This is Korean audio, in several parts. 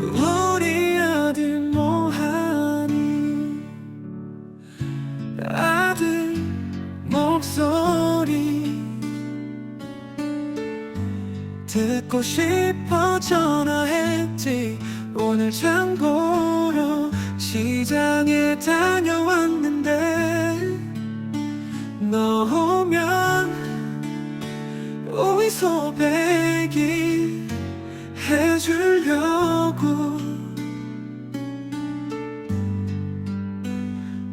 우리 아들 뭐하니? 아들 목소리 듣고 싶어 전화했지. 오늘 장보러 시장에 다녀왔는데 너 오면 오이 소배기 해주려고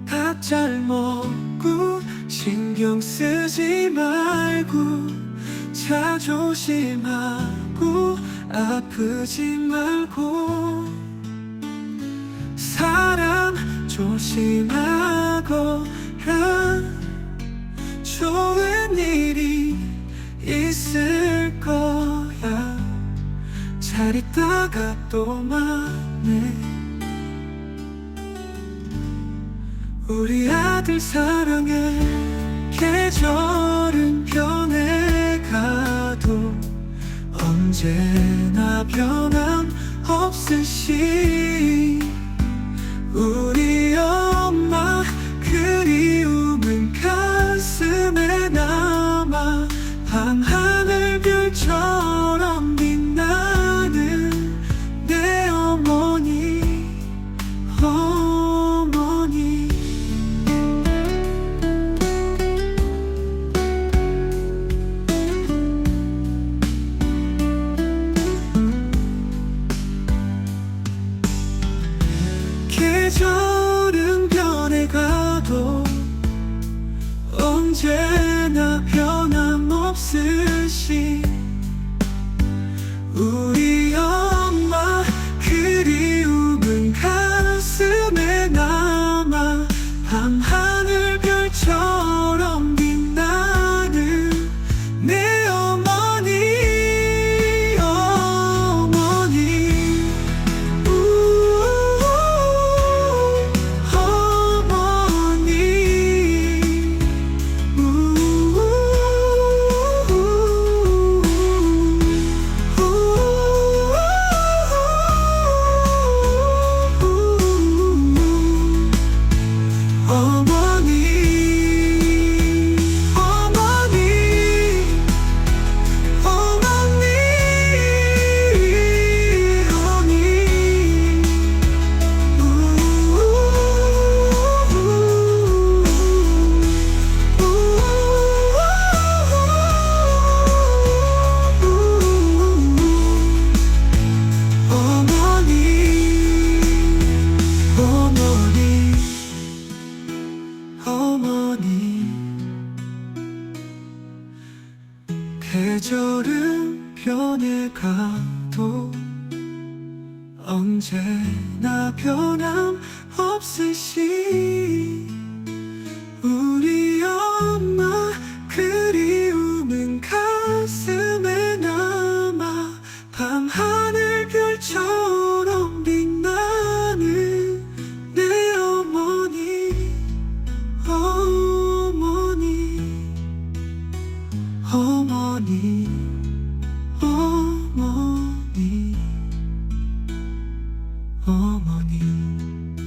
밥 잘 먹고 신경 쓰지 말고 차 조심하고 아프지 말고 사람 조심하거 잘 있다가 또 만해 우리 아들 사랑해. 계절은 변해가도 언제나 변함 없으시. 우 계절은 변해가도 언제나 변함없으시 계절은 변해가도 언제나 변함 없으시 어머니.